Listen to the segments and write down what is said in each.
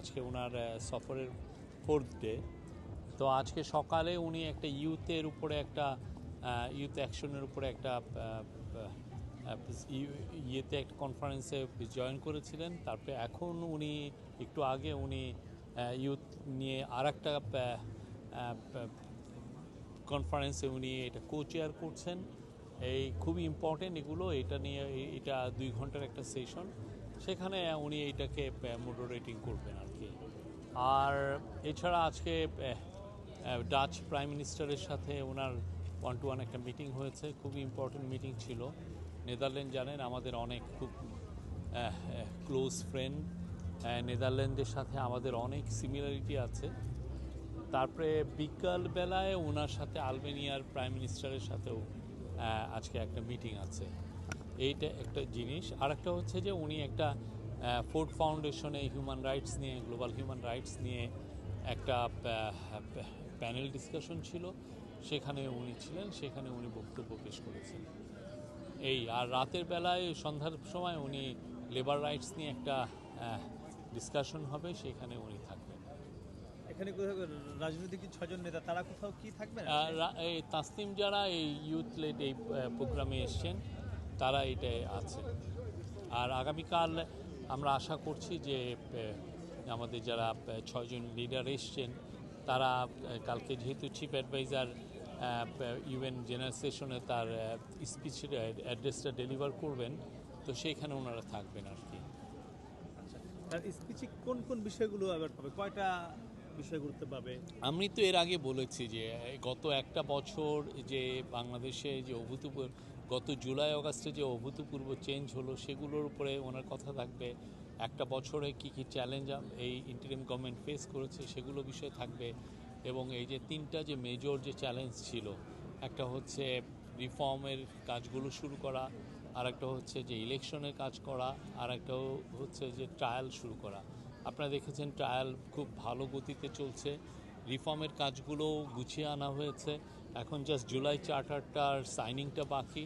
আজকে ওনার সফরের fourth day তো আজকে সকালে উনি একটা ইউথের উপরে একটা ইউথ অ্যাকশনের উপরে একটা ইয়েতে একটা কনফারেন্সে জয়েন করেছিলেন। তারপরে এখন উনি, একটু আগে উনি ইউথ নিয়ে আর একটা কনফারেন্সে উনি এটা কো চেয়ার করছেন। এই খুবই ইম্পর্টেন্ট এগুলো। এটা নিয়ে, এটা দুই ঘণ্টার একটা সেশন সেখানে উনি এইটাকে মোডারেটিং করবেন আর কি। আর এছাড়া আজকে ডাচ প্রাইম মিনিস্টারের সাথে ওনার ওয়ান টু ওয়ান একটা মিটিং হয়েছে। খুবই ইম্পর্টেন্ট মিটিং ছিল। নেদারল্যান্ড জানেন, আমাদের অনেক খুব ক্লোজ ফ্রেন্ড নেদারল্যান্ডের সাথে আমাদের অনেক সিমিলারিটি আছে। তারপরে বিকালবেলায় ওনার সাথে আলবেনিয়ার প্রাইম মিনিস্টারের সাথেও আজকে একটা মিটিং আছে। এইটা একটা জিনিস। আর একটা হচ্ছে যে উনি একটা ফোর্ড ফাউন্ডেশনে হিউম্যান রাইটস নিয়ে গ্লোবাল হিউম্যান রাইটস নিয়ে একটা প্যানেল ডিসকাশন ছিল। সেখানে উনি ছিলেন সেখানে উনি বক্তব্য পেশ করেছেন। এই আর রাতের বেলায় সন্ধ্যার সময় উনি লেবার রাইটস নিয়ে একটা ডিসকাশন হবে সেখানে উনি থাকবেন। এখানে রাজনৈতিক ছজন নেতা তারা কোথাও কি থাকবেন? আর এই তাসনিম যারা এই ইউথ লেড এই প্রোগ্রামে এসছেন তারা এটাই আছে। আর আগামীকাল আমরা আশা করছি যে আমাদের যারা ছয়জন লিডার এসছেন তারা কালকে যেহেতু চিফ অ্যাডভাইজার ইউএন জেনারেল সেশনে তার স্পিচ অ্যাড্রেসটা ডেলিভার করবেন তো সেইখানে ওনারা থাকবেন আর কি। আর স্পিচে কোন কোন বিষয়গুলো আবার পাবে কয়টা বিষয় গুরুত্ব পাবে? আমি তো এর আগে বলেছি যে গত একটা বছর যে বাংলাদেশে যে অভূতপূর্ব গত জুলাই, অগাস্টে যে অভূতপূর্ব চেঞ্জ হলো, সেগুলোর উপরে ওনার কথা থাকবে। একটা বছরে কি কি চ্যালেঞ্জ এই ইন্টারিম গভর্নমেন্ট ফেস করেছে, সেগুলো বিষয় থাকবে। এবং এই যে তিনটা যে মেজর যে চ্যালেঞ্জ ছিল, একটা হচ্ছে রিফর্মের কাজগুলো শুরু করা আর একটা হচ্ছে যে ইলেকশনের কাজ করা আর একটা হচ্ছে যে ট্রায়াল শুরু করা। আপনারা দেখেছেন ট্রায়াল খুব ভালো গতিতে চলছে। রিফর্মের কাজগুলো গুছিয়ে আনা হয়েছে। এখন জাস্ট জুলাই চার্টারটার সাইনিংটা বাকি।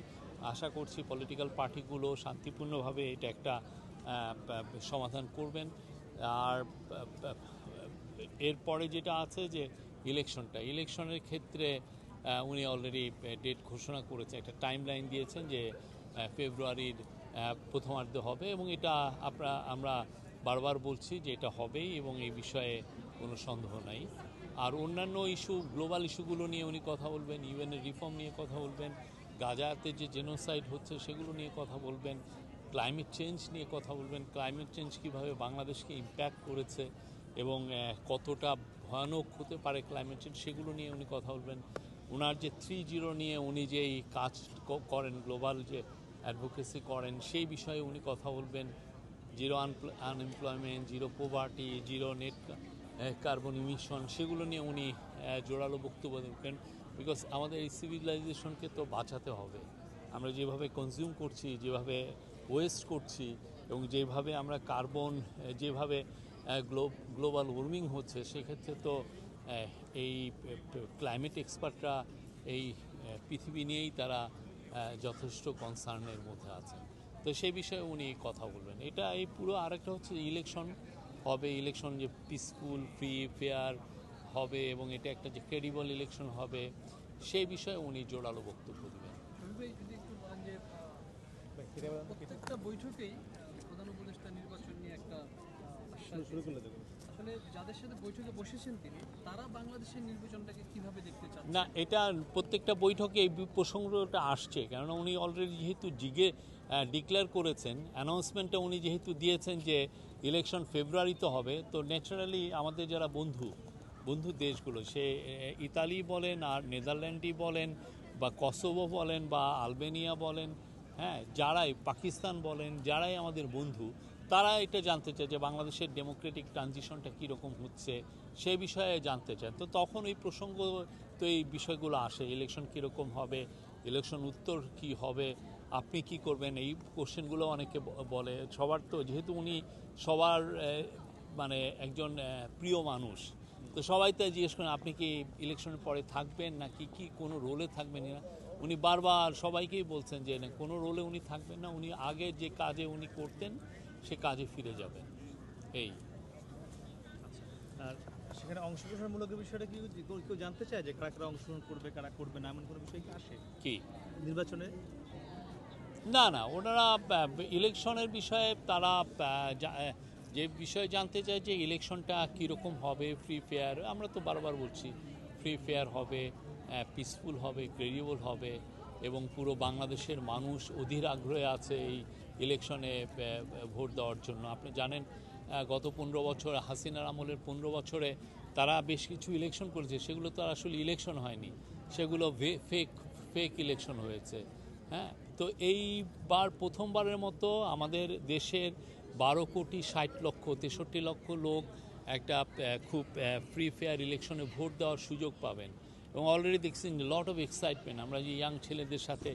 আশা করছি পলিটিক্যাল পার্টিগুলো শান্তিপূর্ণভাবে এটা একটা সমাধান করবেন। আর এরপরে যেটা আছে যে ইলেকশনটা, ইলেকশনের ক্ষেত্রে উনি অলরেডি ডেট ঘোষণা করেছে, একটা টাইম লাইন দিয়েছেন যে ফেব্রুয়ারির প্রথমার্ধে হবে এবং এটা আমরা আমরা বারবার বলছি যে এটা হবেই এবং এই বিষয়ে কোনো সন্দেহ নাই। আর অন্যান্য ইস্যু গ্লোবাল ইস্যুগুলো নিয়ে উনি কথা বলবেন ইউএনের রিফর্ম নিয়ে কথা বলবেন গাজাতে যে জেনোসাইড হচ্ছে সেগুলো নিয়ে কথা বলবেন ক্লাইমেট চেঞ্জ নিয়ে কথা বলবেন ক্লাইমেট চেঞ্জ কীভাবে বাংলাদেশকে ইম্প্যাক্ট করেছে এবং কতটা ভয়ানক হতে পারে ক্লাইমেট চেঞ্জ সেগুলো নিয়ে উনি কথা বলবেন। ওনার যে থ্রি জিরো নিয়ে উনি যে এই কাজ করেন গ্লোবাল যে অ্যাডভোকেসি করেন, সেই বিষয়ে উনি কথা বলবেন। Zero unemployment zero poverty zero net carbon emission সেগুলো নিয়ে উনি জোরালো বক্তব্য দেবেন। বিকজ আমাদের এই সিভিলাইজেশনকে তো বাঁচাতে হবে। আমরা যেভাবে কনজিউম করছি, যেভাবে ওয়েস্ট করছি এবং যেভাবে আমরা কার্বন যেভাবে গ্লোবাল ওয়ার্মিং হচ্ছে, সেক্ষেত্রে তো এই ক্লাইমেট এক্সপার্টরা এই পৃথিবী নিয়েই তারা যথেষ্ট কনসার্নের মধ্যে আছেন। তো সেই বিষয়ে উনি কথা বলবেন। এটা এই পুরো আরেকটা হচ্ছে ইলেকশন হবে ইলেকশন যে পিসফুল ফ্রি ফেয়ার হবে এবং এটা একটা যে ক্রেডিবল ইলেকশন হবে সেই বিষয়ে উনি জোরালো বক্তব্য দেবেন। প্রত্যেকটা বৈঠকেই প্রধান উপদেষ্টা নির্বাচন নিয়ে একটা আহ, আশ্বাস শুরু করলে দেবো আসলে যাদের সাথে বৈঠকে বসেছেন তিনি তারা বাংলাদেশের নির্বাচনটাকে কীভাবে দেখতে চান না এটা প্রত্যেকটা বৈঠকে এই প্রসঙ্গটা আসছে কেননা উনি অলরেডি যেহেতু জিগে ডিক্লেয়ার করেছেন অ্যানাউন্সমেন্টটা উনি যেহেতু দিয়েছেন যে ইলেকশন ফেব্রুয়ারিতে হবে তো ন্যাচারালি আমাদের যারা বন্ধু বন্ধু দেশগুলো, সে ইতালি বলেন আর নেদারল্যান্ডই বলেন বা কসোভো বলেন বা আলবেনিয়া বলেন হ্যাঁ যারাই পাকিস্তান বলেন, যারাই আমাদের বন্ধু, তারা এটা জানতে চায় যে বাংলাদেশের ডেমোক্রেটিক ট্রানজিশনটা কীরকম হচ্ছে, সে বিষয়ে জানতে চায়। তো তখন ওই প্রসঙ্গ তো এই বিষয়গুলো আসে, ইলেকশন কীরকম হবে, ইলেকশন উত্তর কি হবে, আপনি কি করবেন, এই কোশ্চেনগুলো অনেকে বলে। সবার তো, যেহেতু উনি সবার মানে একজন প্রিয় মানুষ তো সবাই তাই জিজ্ঞেস করেন আপনি কি ইলেকশনের পরে থাকবেন নাকি কি কোনো রোলে থাকবেন না? উনি বারবার সবাইকেই বলছেন যে না কোনো রোলে উনি থাকবেন না উনি আগে যে কাজে উনি করতেন সে কাজে ফিরে যাবেন। এই। আর সেখানে অংশগ্রহণমূলক বিষয়টা কি কেউ জানতে চায় যে কারা কারা অংশগ্রহণ করবে কারা করবে না এমন কোনো বিষয় কি আসে? কি? নির্বাচনে? না না ওনারা ইলেকশনের বিষয়ে তারা যে বিষয়ে জানতে চায় যে ইলেকশনটা কীরকম হবে ফ্রি ফেয়ার আমরা তো বারবার বলছি ফ্রি ফেয়ার হবে পিসফুল হবে ক্রেডিবল হবে এবং পুরো বাংলাদেশের মানুষ অধীর আগ্রহে আছে এই ইলেকশনে ভোট দেওয়ার জন্য। আপনি জানেন গত পনেরো বছর, হাসিনার আমলের পনেরো বছরে তারা বেশ কিছু ইলেকশন করেছে, সেগুলো তো আসলে ইলেকশন হয়নি। সেগুলো ফেক ফেক ইলেকশন হয়েছে। হ্যাঁ তো এইবার প্রথমবারের মতো আমাদের দেশের বারো কোটি ষাট লক্ষ, তেষট্টি লক্ষ লোক একটা খুব ফ্রি ফেয়ার ইলেকশনে ভোট দেওয়ার সুযোগ পাবেন। এবং অলরেডি দেখছেন লট অফ এক্সাইটমেন্ট আমরা যে ইয়াং ছেলেদের সাথে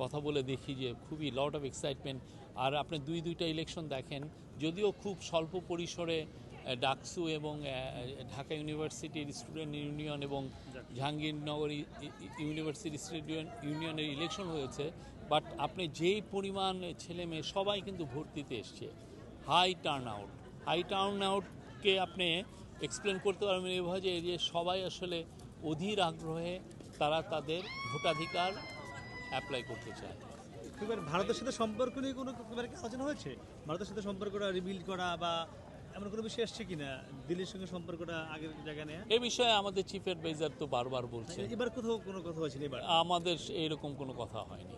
কথা বলে দেখি যে খুবই লট অফ এক্সাইটমেন্ট আর আপনি দুই, দুইটা ইলেকশন দেখেন, যদিও খুব স্বল্প পরিসরে ডাকসু এবং ঢাকা ইউনিভার্সিটির স্টুডেন্ট ইউনিয়ন এবং জাহাঙ্গীরনগর ইউনিভার্সিটি স্টুডেন্ট ইউনিয়নের ইলেকশন হয়েছে। বাট আপনি যেই পরিমাণ ছেলে মেয়ে সবাই কিন্তু ভোট দিতে এসছে। High turnout. হাই টার্ন আউটকে আপনি এক্সপ্লেন করতে পারবেন এভাবে যে যে সবাই আসলে অধীর আগ্রহে তারা তাদের ভোটাধিকার অ্যাপ্লাই করতে চায়। এবার ভারতের সাথে সম্পর্ক নিয়ে কোনো আলোচনা হয়েছে? ভারতের সাথে সম্পর্কটা রিবিল্ড করা বা এমন কোনো বিষয় আসছে কিনা? দিল্লির সঙ্গে সম্পর্কটা আগের জায়গা নেয়া? এ বিষয়ে আমাদের চিফ অ্যাডভাইজার তো বারবার বলছে এবার কোথাও কোনো কথা হয়েছে আমাদের এরকম কোনো কথা হয়নি।